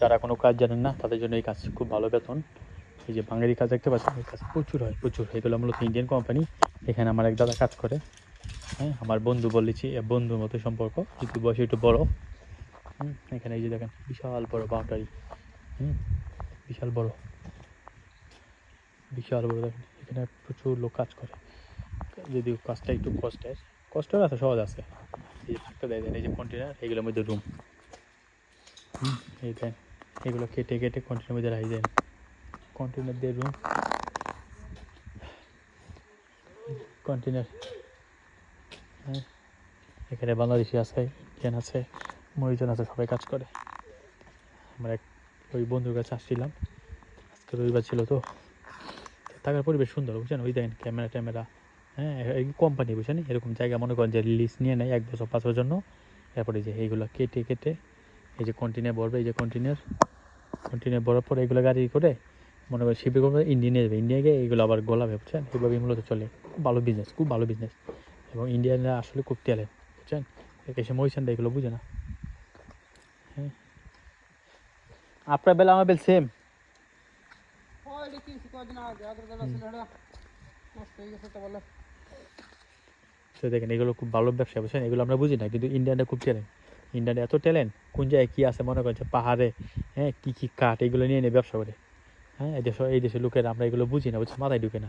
যারা কোনো কাজ জানেন না, তাদের জন্য এই কাজ খুব ভালো বেতন। এই যে বাঙালি কাজ দেখতে পাচ্ছেন, এই কাজ প্রচুর হয়, প্রচুর। এগুলো মূলত ইন্ডিয়ান কোম্পানি এখানে আমার এক দাদা কাজ করে। হ্যাঁ আমার বন্ধু বলেছি বন্ধুর মতো সম্পর্ক। একটু বয়সে একটু বড়। হুম, এখানে এই যে দেখেন, বিশাল বড় বাউন্ডারি হুম, বিশাল বড়। বিশাল বড় দেখেন, এখানে প্রচুর লোক কাজ করে। যদিও কাজটা একটু কষ্টের কষ্টের আছে, সহজ আছে। এই যে থাকতে দেয় এই যে কন্টেনার এগুলোর মধ্যে রুম এই দেন। এগুলো কেটে কেটে কন্টেনার মধ্যে রাখি দেন। কন্টেনার দিয়ে রুম কন্টেনার হ্যাঁ এখানে বাংলাদেশি আছে, ইন্ডিয়ান আছে মরিজন আছে, সবাই কাজ করে। আমার এক, ওই বন্ধুর কাছে আসছিলাম, আজকে রবিবার ছিল তো। থাকার পরিবেশ সুন্দর, বুঝছেন? ওই দেখেন ক্যামেরা ট্যামেরা হ্যাঁ কোম্পানি বুঝছেন? এরকম জায়গা মনে করেন যে লিস্ট নিয়ে নেয় এক বছর, পাঁচ জন্য। এরপরে যে এইগুলো কেটে কেটে এই যে কন্টিনিউ ভরবে এই যে কন্টিনিউর কন্টিনিউ ভরার পর এগুলো গাড়ি করে মনে করেন শিপে করবে ইন্ডিয়া নিয়ে যাবে। ইন্ডিয়া গিয়ে এগুলো আবার গোলাবে, বুঝছেন? এইভাবেই মূলত চলে। খুব ভালো বিজনেস খুব ভালো বিজনেস এবং ইন্ডিয়ানরা আসলে খুব ট্যালেন্ট বুঝছেন? এসে মহিষান এগুলো, বুঝে না? হ্যাঁ। আপনার বেলা আমার বেল সেম দেখেন এগুলো খুব ভালো ব্যবসা, বুঝছেন? এগুলো আমরা বুঝি না, কিন্তু ইন্ডিয়ানরা খুব ট্যালেন্ট ইন্ডিয়ানে এত ট্যালেন্ট কোন জায়গায় কী আছে, মনে করছে পাহাড়ে হ্যাঁ কী কী কাঠ, এগুলো নিয়ে নিয়ে ব্যবসা করে। হ্যাঁ এই এই দেশের লোকেরা আমরা এগুলো বুঝি না বুঝছি মাথায় ঢুকে না।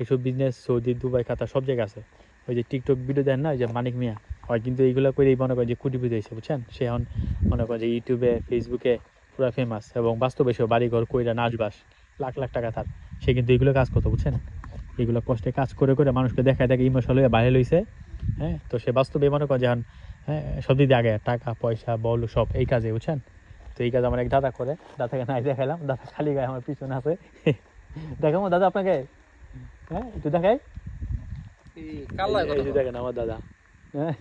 এইসব বিজনেস সৌদি, দুবাই, কাতার, সব জায়গায় আছে। ওই যে টিকটক ভিডিও দেন না, ওই যে মানিক মিয়া হয় কিন্তু এইগুলো করেই মনে করেন যে কুটিপুতি হয়েছে, বুঝছেন? সে এখন মনে করেন যে ইউটিউবে ফেসবুকে পুরো ফেমাস এবং বাস্তবে সে বাড়িঘর কইরা নাচবাস, লাখ লাখ টাকা তার। সে কিন্তু এগুলো কাজ করতো, বুঝছেন? এগুলো কষ্টে কাজ করে করে মানুষকে দেখায় দেখে ইমোশনাল হয়ে বাইরে লইছে। হ্যাঁ তো সে বাস্তবে মনে করেন হ্যাঁ সব দিক আগে টাকা পয়সা বল সব এই কাজে বুঝছেন? তো এই কাজ আমার এক দাদা করে দাদাকে নাই দেখাইলাম দাদা খালি গায়ে আমার পিছনে আছে। দেখাবো দাদা আপনাকে? হ্যাঁ একটু দেখাই। এই যে দেখেন আমার দাদা। হ্যাঁ।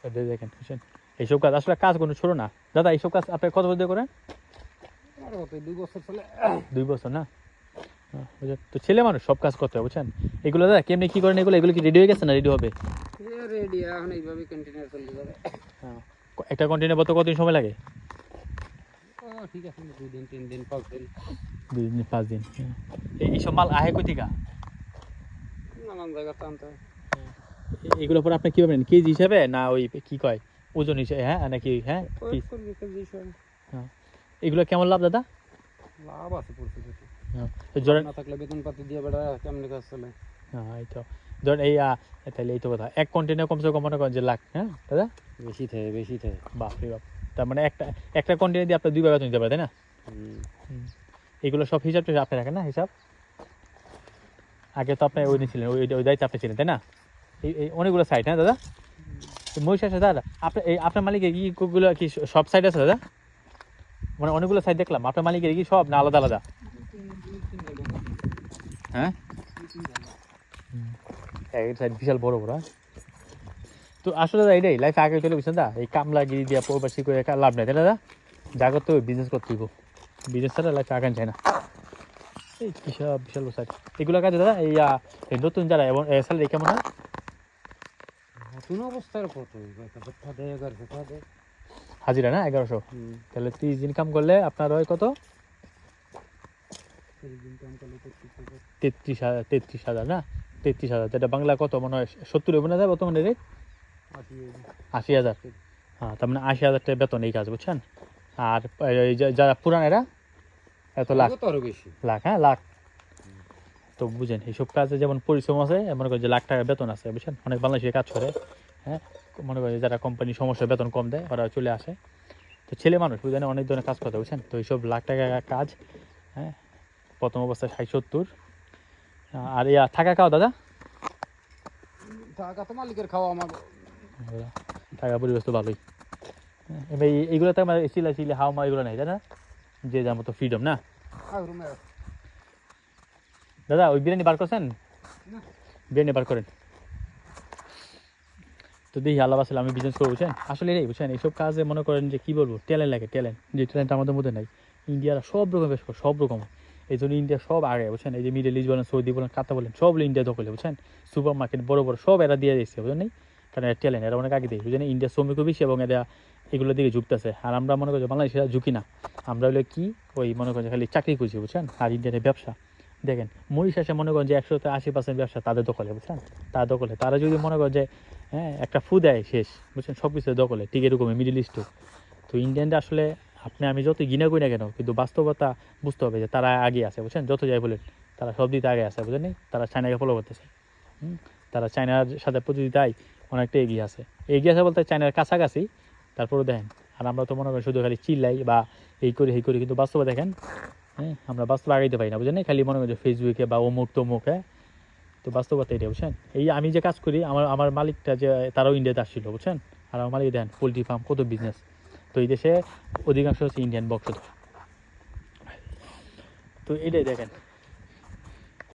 হ্যাঁ, দেখেন বুঝছেন? এইসব কাজ আসলে কাজ কোনো ছোট না। দাদা এইসব কাজ আপনি কত বছর করেন? দুই বছর চলে। দুই বছর না? বুঝলেন? তো ছেলে মানুষ সব কাজ করতে হবে বুঝছেন? এগুলো দাদা কেমনি কি করেন এগুলো? এগুলো কি রেডি হয়ে গেছে না রেডি হবে? রেডি এখন এইভাবে কন্টিনিউ চলতে যাবে হ্যাঁ। একটা কন্টেনার বলতে কতদিন সময় লাগে? ঠিক আছে দুই দিন তিন দিন পাঁচ দিন। দুই দিন পাঁচ দিন হ্যাঁ। এই এইসব মাল আহে কই থেকে? নানান জায়গা টানতে হয়। এগুলো পরে আপনি কি পাবেন কেজি হিসাবে না ওই কি কয়? ওজন হিসাবে হ্যাঁ? নাকি হ্যাঁ? হিসাবে। এগুলো কেমন লাভ দাদা? লাভ আছে হ্যাঁ ধরেন না থাকলে বেতন পাতি দিয়ে বেড়া কেমনি কাজ চলে? হ্যাঁ এই তো। ধরেন এই তাহলে এই তো কথা। এক কন্টেনার কমসে কম মনে করেন যে লাখ হ্যাঁ দাদা? বেশি থাকে বেশি থাকে। বাপ। তার মানে একটা একটা কন্টেনার দিয়ে আপনি দুই নিতে তাই না? এগুলো সব হিসাব আপনি রাখেন না হিসাব? আগে তো আপনি ওই নিয়েছিলেন ওই ওই দায়িত্ব আপনি ছিলেন তাই না? এই অনেকগুলো সাইড হ্যাঁ দাদা? মহিষ আছে দাদা। আপনার এই আপনার মালিকের কি কি সব সাইড আছে দাদা? মানে অনেকগুলো সাইড দেখলাম আপনার মালিকের কি সব না আলাদা আলাদা? হ্যাঁ? সাইড বিশাল বড় বড় হ্যাঁ? তো আসলে দাদা এটাই লাইফে আগে চলে বুঝছেন দা। এই কামলাগিরি দিয়া প্রবাসী করে লাভ নেই তাই না দাদা হবে বিজনেস করতে হইব। বিজনেস ছাড়া লাইফে আগান যায় না। এই বিশাল বিশাল সাইড এগুলো কাজে দাদা এই নতুন যারা এবং স্যালারি কেমন হয়? নতুন অবস্থার কত হাজিরা না এগারোশো? তাহলে তিরিশ দিন কাম করলে আপনার হয় কত তিরিশ দিন কাম করলে তেত্রিশ হাজার। তেত্রিশ হাজার না? তেত্রিশ হাজার যেটা বাংলা কত? মনে হয় সত্তর হবে না দাদা বর্তমানে রেট আশি হাজার। হ্যাঁ তার মানে আশি হাজার টাকা বেতন এই কাজ বুঝছেন? আর যারা পুরান এরা এত লাখ। লাখ হ্যাঁ লাখ। তো বুঝেন এইসব কাজে যেমন পরিশ্রম আছে মনে করেন যে লাখ টাকা বেতন আছে বুঝছেন? অনেক বাংলাদেশে কাজ করে হ্যাঁ? মনে করেন যারা কোম্পানি সমস্যা বেতন কম দেয় ওরা চলে আসে। তো ছেলে মানুষ বুঝেন অনেক ধরনের কাজ করতে বুঝছেন? তো এইসব লাখ টাকা কাজ হ্যাঁ? প্রথম অবস্থায় ষাট সত্তর। আর ইয়া থাকা খাওয়া দাদা? টাকা তো মালিকের খাওয়া আমার থাকা পরিবেশ তো ভালোই। এই- এইগুলোতে আমার সিলা সিলি হাওয়া মা এগুলো নেই না? যে যার মতো ফ্রিডম না। দাদা ওই বিরিয়ানি বার করছেন? বিরিয়ানি বার করেন। তো দেখি আল্লাহ আসলে আমি বিজনেস করব বুঝছেন? আসলে এটাই বুঝছেন? এইসব কাজে মনে করেন যে কী বলব? ট্যালেন্ট লাগে ট্যালেন্ট যে ট্যালেন্ট আমাদের মধ্যে নাই। ইন্ডিয়ার সব রকম বেশ সব রকম। এই জন্য ইন্ডিয়া সব আগে, বুঝছেন? এই যে মিডল ইস্ট বলেন সৌদি বলেন কাতা বলেন, সব ইন্ডিয়া দখলে, বুঝছেন? সুপার মার্কেট বড় বড় সব এরা দিয়ে দিচ্ছে বুঝলেন? কারণ এরা ট্যালেন্ট এরা অনেক আগে দেয় বুঝলেন ইন্ডিয়া শ্রমিকও বেশি এবং এরা এগুলোর দিকে ঝুঁকতেছে। আর আমরা মনে করি যে বাংলাদেশিরা ঝুঁকি না। আমরা হলে কি? ওই মনে করেন যে খালি চাকরি করছি বুঝছেন? আর ইন্ডিয়ানের ব্যবসা। দেখেন মরিশাসে মনে করেন যে একশোতে আশি পার্সেন্ট ব্যবসা তাদের দখলে, বুঝছেন? তার দখলে। তারা যদি মনে করেন যে হ্যাঁ একটা ফু দেয় শেষ, বুঝছেন? সব কিছু দখলে, ঠিক এরকমই মিডিল ইস্টও তো ইন্ডিয়ানরা আসলে আপনি আমি যত গিনা করি না কেন, কিন্তু বাস্তবতা বুঝতে হবে যে তারা আগে আছে, বুঝছেন? যত যাই বলেন, তারা সব দিতে আগে আছে বুঝলেন তারা চায়নাকে ফলো করতেছে তারা চায়নার সাথে প্রতিযোগিতায় অনেকটা এগিয়ে আছে। এগিয়ে আছে বলতে চায়নার কাছাকাছি তারপরে দেখেন, আর আমরা তো মনে করি শুধু খালি চিল্লাই বা এই করি এই করি, কিন্তু বাস্তবে দেখেন হ্যাঁ আমরা বাস্তবে আগাইতে পারি না বুঝলেন খালি মনে করি যে ফেসবুকে বা অমুক তমুক হ্যাঁ? তো বাস্তবতা এটা বুঝছেন? এই আমি যে কাজ করি, আমার আমার মালিকটা যে, তারাও ইন্ডিয়াতে আসছিল, বুঝছেন? আর আমার মালিক দেন পোলট্রি ফার্ম, কত বিজনেস তো এই দেশে অধিকাংশ হচ্ছে ইন্ডিয়ান বংশধর তো এটাই দেখেন।